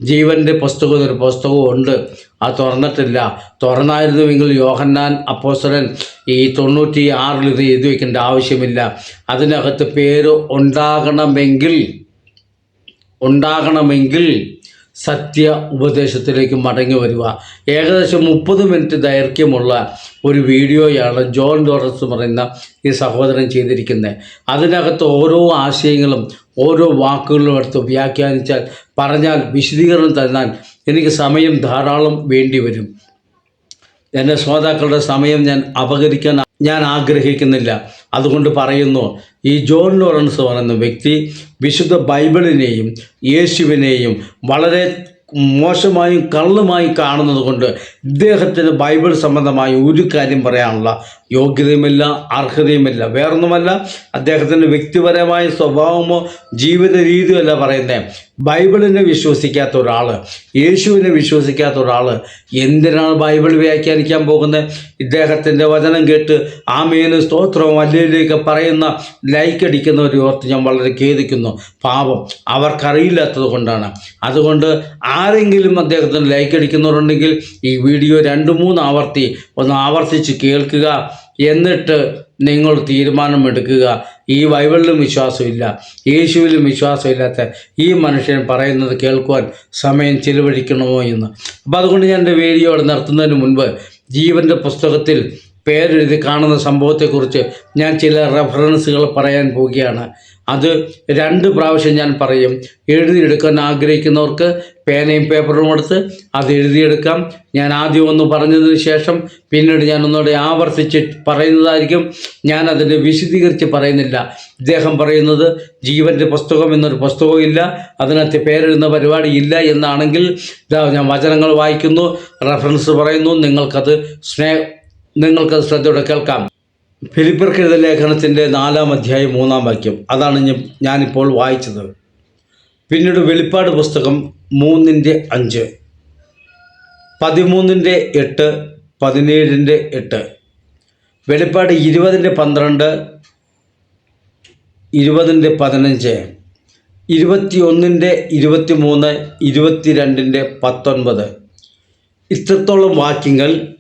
ജീവന്റെ പുസ്തകം എന്നൊരു പുസ്തകവും ഉണ്ട്. അത് തുറന്നിട്ടില്ല. തുറന്നായിരുന്നുവെങ്കിൽ യോഹന്നാൻ അപ്പോസ്തലൻ ഈ തൊണ്ണൂറ്റി ആറിൽ ഇത് എഴുതി വയ്ക്കേണ്ട ആവശ്യമില്ല. അതിനകത്ത് പേര് ഉണ്ടാകണമെങ്കിൽ ഉണ്ടാകണമെങ്കിൽ സത്യ ഉപദേശത്തിലേക്ക് മടങ്ങി വരിക. ഏകദേശം മുപ്പത് മിനിറ്റ് ദൈർഘ്യമുള്ള ഒരു വീഡിയോയാണ് ജോൺ ഡോറസ് പറയുന്ന ഈ സഹോദരൻ ചെയ്തിരിക്കുന്നത്. അതിനകത്ത് ഓരോ ആശയങ്ങളും ഓരോ വാക്കുകളും എടുത്ത് വ്യാഖ്യാനിച്ചാൽ പറഞ്ഞാൽ വിശദീകരണം തന്നാൽ എനിക്ക് സമയം ധാരാളം വേണ്ടി വരും. എന്റെ ശ്രോതാക്കളുടെ സമയം ഞാൻ അപകരിക്കാൻ ഞാൻ ആഗ്രഹിക്കുന്നില്ല. അതുകൊണ്ട് പറയുന്നു ഈ ജോൺ ലോറൻസ് പറയുന്ന വ്യക്തി വിശുദ്ധ ബൈബിളിനെയും യേശുവിനെയും വളരെ മോശമായും കള്ളുമായും കാണുന്നത് കൊണ്ട് ഇദ്ദേഹത്തിന് ബൈബിൾ സംബന്ധമായി ഒരു കാര്യം പറയാനുള്ള യോഗ്യതയുമില്ല അർഹതയുമില്ല. വേറൊന്നുമല്ല അദ്ദേഹത്തിന്റെ വ്യക്തിപരമായ സ്വഭാവമോ ജീവിത രീതിയോ അല്ല പറയുന്നത് ബൈബിളിനെ വിശ്വസിക്കാത്ത ഒരാൾ യേശുവിനെ വിശ്വസിക്കാത്ത ഒരാൾ എന്തിനാണ് ബൈബിൾ വ്യാഖ്യാനിക്കാൻ പോകുന്നത് ഇദ്ദേഹത്തിന്റെ വചനം കേട്ട് ആമേന് സ്തോത്രവും അല്ലേലേക്ക് പറയുന്ന ലൈക്ക് അടിക്കുന്നവരെ ഓർത്ത് ഞാൻ വളരെ ഖേദിക്കുന്നു. പാപം അവർക്കറിയില്ലാത്തത് കൊണ്ടാണ്. അതുകൊണ്ട് ആരെങ്കിലും അദ്ദേഹത്തിന് ലൈക്ക് അടിക്കുന്നവരുണ്ടെങ്കിൽ ഈ വീഡിയോ രണ്ട് മൂന്ന് ആവർത്തി ഒന്ന് ആവർത്തിച്ച് കേൾക്കുക. എന്നിട്ട് നിങ്ങൾ തീരുമാനമെടുക്കുക. ഈ ബൈബിളിലും വിശ്വാസമില്ല. യേശുവിലും വിശ്വാസമില്ലാത്ത ഈ മനുഷ്യൻ പറയുന്നത് കേൾക്കുവാൻ സമയം ചിലവഴിക്കണമോ എന്ന്. അപ്പോൾ അതുകൊണ്ട് ഞാൻ എന്റെ വീഡിയോ നിർത്തുന്നതിന് മുൻപ് ജീവന്റെ പുസ്തകത്തിൽ പേരെഴുതി കാണുന്ന സംഭവത്തെക്കുറിച്ച് ഞാൻ ചില റെഫറൻസുകൾ പറയാൻ പോവുകയാണ്. അത് രണ്ട് പ്രാവശ്യം ഞാൻ പറയും. എഴുതിയെടുക്കാൻ ആഗ്രഹിക്കുന്നവർക്ക് പേനയും പേപ്പറും എടുത്ത് അത് എഴുതിയെടുക്കാം. ഞാൻ ആദ്യം ഒന്ന് പറഞ്ഞതിന് ശേഷം പിന്നീട് ഞാൻ ഒന്നുകൂടെ ആവർത്തിച്ച് പറയുന്നതായിരിക്കും. ഞാൻ അതിനെ വിശദീകരിച്ച് പറയുന്നില്ല. ഇദ്ദേഹം പറയുന്നത് ജീവന്റെ പുസ്തകം എന്നൊരു പുസ്തകവും ഇല്ല. അതിനകത്ത് പേരെഴുതുന്ന പരിപാടി ഇല്ല എന്നാണെങ്കിൽ ഞാൻ വചനങ്ങൾ വായിക്കുന്നു റെഫറൻസ് പറയുന്നു നിങ്ങൾക്കത് സ്നേഹ നിങ്ങൾക്കത് ശ്രദ്ധയോടെ കേൾക്കാം. ഫിലിപ്പർക്കെഴുത ലേഖനത്തിന്റെ നാലാം അധ്യായം മൂന്നാം വാക്യം. അതാണ് ഞാനിപ്പോൾ വായിച്ചത്. പിന്നീട് വെളിപ്പാട് പുസ്തകം മൂന്നിന്റെ അഞ്ച്. പതിമൂന്നിന്റെ എട്ട് പതിനേഴിന്റെ എട്ട്. വെളിപ്പാട് ഇരുപതിന്റെ പന്ത്രണ്ട് ഇരുപതിന്റെ പതിനഞ്ച്. ഇരുപത്തിയൊന്നിന്റെ ഇരുപത്തി ഇരുപത്തിരണ്ടിന്റെ പത്തൊൻപത്. ഇത്രത്തോളം വാക്യങ്ങൾ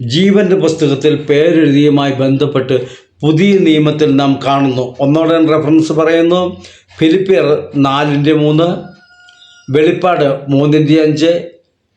ജീവന്റെ പുസ്തകത്തിൽ പേരെഴുതിയുമായി ബന്ധപ്പെട്ട് പുതിയ നിയമത്തിൽ നാം കാണുന്നു. ഒന്നോടെ റെഫറൻസ് പറയുന്നു. ഫിലിപ്പിയർ നാലിന്റെ മൂന്ന് വെളിപ്പാട് മൂന്നിന്റെ അഞ്ച്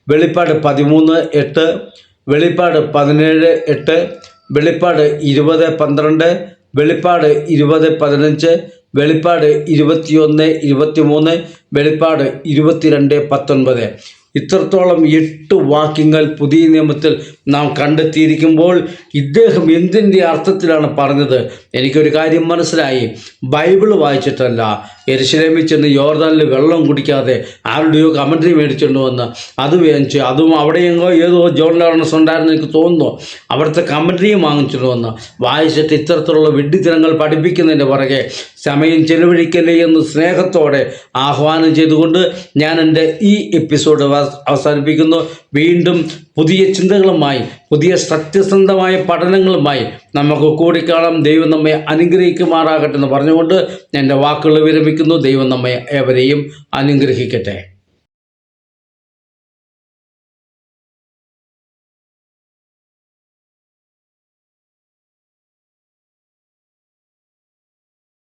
വെളിപ്പാട് പതിമൂന്ന് എട്ട് വെളിപ്പാട് പതിനേഴ് എട്ട് വെളിപ്പാട് ഇരുപത് പന്ത്രണ്ട് വെളിപ്പാട് ഇരുപത് പതിനഞ്ച് വെളിപ്പാട് ഇരുപത്തിയൊന്ന് ഇരുപത്തിമൂന്ന് വെളിപ്പാട് ഇരുപത്തിരണ്ട് പത്തൊൻപത്. ഇത്രത്തോളം എട്ട് വാക്യങ്ങൾ പുതിയ നിയമത്തിൽ നാം കണ്ടെത്തിയിരിക്കുമ്പോൾ ഇദ്ദേഹം എന്തിന്റെ അർത്ഥത്തിലാണ് പറഞ്ഞത്? എനിക്കൊരു കാര്യം മനസ്സിലായി. ബൈബിൾ വായിച്ചിട്ടല്ല. എരിശിലേമിൽ ചെന്ന് യോർദാനിൽ വെള്ളം കുടിക്കാതെ ആരുടെയോ കമൻട്രി മേടിച്ചുകൊണ്ട് വന്ന് അത് വേദിച്ച് അതും അവിടെയെങ്കോ ഏതോ ജോൺ ലോറൻസ് ഉണ്ടായിരുന്നു എനിക്ക് തോന്നുന്നു. അവിടുത്തെ കമൻട്രിയും വാങ്ങിച്ചുകൊണ്ട് വന്ന് വായിച്ചിട്ട് ഇത്തരത്തിലുള്ള വിഡ്ഢിത്തരങ്ങൾ പഠിപ്പിക്കുന്നതിന്റെ പുറകെ സമയം ചെലവഴിക്കല്ലേ എന്ന് സ്നേഹത്തോടെ ആഹ്വാനം ചെയ്തുകൊണ്ട് ഞാൻ എന്റെ ഈ എപ്പിസോഡ് അവസാനിപ്പിക്കുന്നു. വീണ്ടും പുതിയ ചിന്തകളുമായി പുതിയ സത്യസന്ധമായ പഠനങ്ങളുമായി നമുക്ക് കൂടിക്കാണാം. ദൈവം നമ്മെ അനുഗ്രഹിക്കുമാറാകട്ടെ എന്ന് പറഞ്ഞുകൊണ്ട് എന്റെ വാക്കുകൾ വിരമിക്കുന്നു. ദൈവം നമ്മെ ഏവരെയും അനുഗ്രഹിക്കട്ടെ.